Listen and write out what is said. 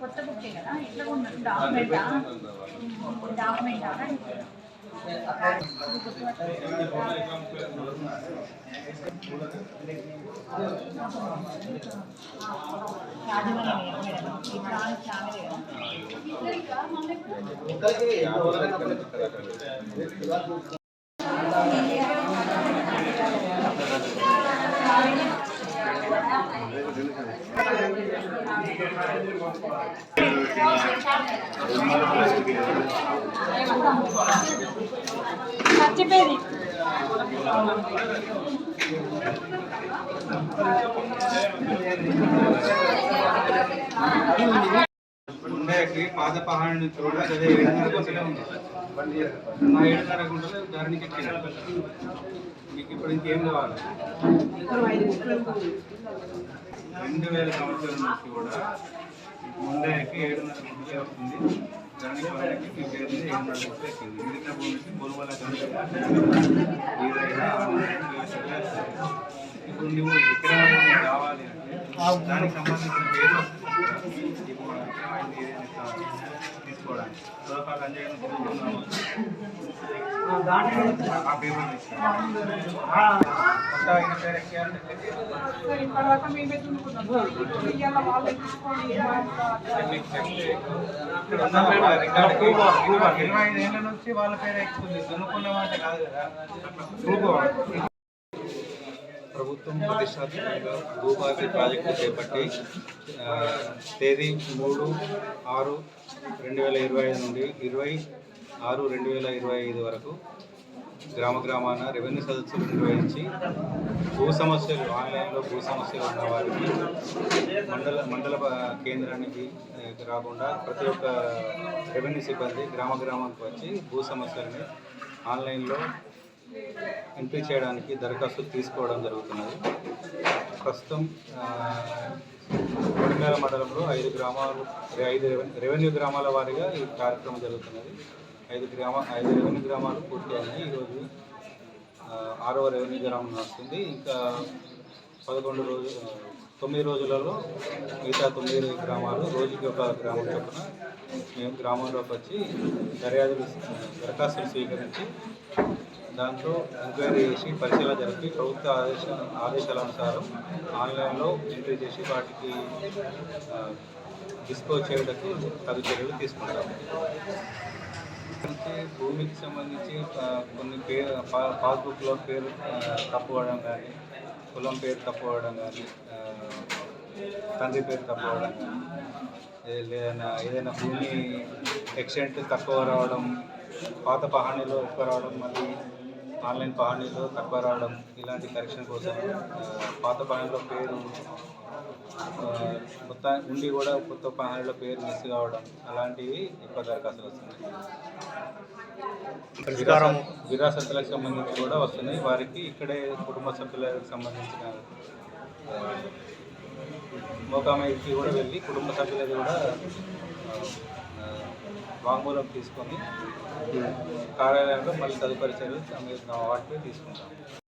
కొత్త బుక్ కదా ఎట్లా ఉన్నట్టు డాక్యుమెంటా డాక్యుమెంటా మర్చిపోయేది ఉండేకి పాదపహాన్ని పహాడి అదే ఏడున్నర గుంటలే ఉంది. మా ఏడున్నర గుంటలు ధరణికి ఎక్కింది మీకు ఇప్పుడు ఇంకేం కావాలి? రెండు వేల సంవత్సరం నుంచి కూడా ముందేకి ఏడున్నర గుంటలే వస్తుంది. దానికి వాళ్ళకి మీ ఏడున్నర గుంటలు ఎక్కింది మిగతా భూమికి నుంచి పొలువల ఇప్పుడు నువ్వు దానికి సంబంధించిన పేరు తీసుకోవడానికి. అంజయ్య ఆ పేపర్ పేరు ఎక్కియాలంటే ఇరవై ఐదు ఏళ్ళ నుంచి వాళ్ళ పేరు ఎక్కుతుంది దున్నుకున్న మాట కాదు కదా. చూపు ప్రభుత్వం ప్రతిష్టాత్మకంగా భూభారతి ప్రాజెక్టు చేపట్టి తేదీ మూడు ఆరు రెండు వేల ఇరవై ఐదు నుండి ఇరవై ఆరు రెండు వేల ఇరవై ఐదు వరకు గ్రామ గ్రామాన రెవెన్యూ సదస్సులు నిర్వహించి భూ సమస్యలు ఆన్లైన్లో భూ సమస్యలు ఉన్న వారికి మండల మండల కేంద్రానికి రాకుండా ప్రతి ఒక్క రెవెన్యూ సిబ్బంది గ్రామ గ్రామానికి వచ్చి భూ సమస్యలని ఆన్లైన్లో ఎంట్రీ చేయడానికి దరఖాస్తు తీసుకోవడం జరుగుతున్నది. ప్రస్తుతం ఆ, మండలంలో ఐదు గ్రామాలు ఐదు రెవెన్యూ- రెవెన్యూ గ్రామాల వారీగా ఈ కార్యక్రమం జరుగుతున్నది. ఐదు గ్రామ ఐదు రెవెన్యూ గ్రామాలు పూర్తి అయినాయి. ఈరోజు ఆరవ రెవెన్యూ గ్రామం వస్తుంది ఇంకా పదకొండు రోజు తొమ్మిది రోజులలో మిగతా తొమ్మిది గ్రామాలు రోజుకి ఒక గ్రామం చొప్పున మేము గ్రామంలోకి వచ్చి దర్యాదులు దరఖాస్తులు స్వీకరించి దాంట్లో ఎంక్వైరీ చేసి పరిశీలన జరిపి ప్రభుత్వ ఆదేశ ఆదేశాల అనుసారం ఆన్లైన్లో ఎంట్రీ చేసి వాటికి డిస్పోజ్ చేయడానికి తగు చర్యలు తీసుకుంటాం. అంటే భూమికి సంబంధించి కొన్ని పేరు పా- పాస్బుక్లో పేరు తప్పు అవడం కానీ కులం పేరు తప్పుకోవడం కానీ తండ్రి పేరు తప్పుకోవడం కానీ లేదన్నా ఏదైనా భూమి ఎక్సెంట్ తక్కువ రావడం పాత పహాణిలో ఎక్కువ రావడం మళ్ళీ ఆన్లైన్ తక్కువ రావడం ఇలాంటి కరెక్షన్ కోసం పాత పహాణిలో పేరు ఆ, మొత్తం ఉండి కూడా కొత్త పహాణిలో పేరు మిస్ కావడం అలాంటివి ఎక్కువ దరఖాస్తులు వస్తున్నాయి. విరాసతులకు సంబంధించి కూడా వస్తున్నాయి. వారికి ఇక్కడే కుటుంబ సభ్యులకు సంబంధించిన ఆ, మోకామయ్యకి కూడా వెళ్ళి కుటుంబ సభ్యులది కూడా వాంగ్మూలం తీసుకొని కార్యాలయంలో మళ్ళీ తదుపరి చర్యలు వాటిపై తీసుకుంటాం.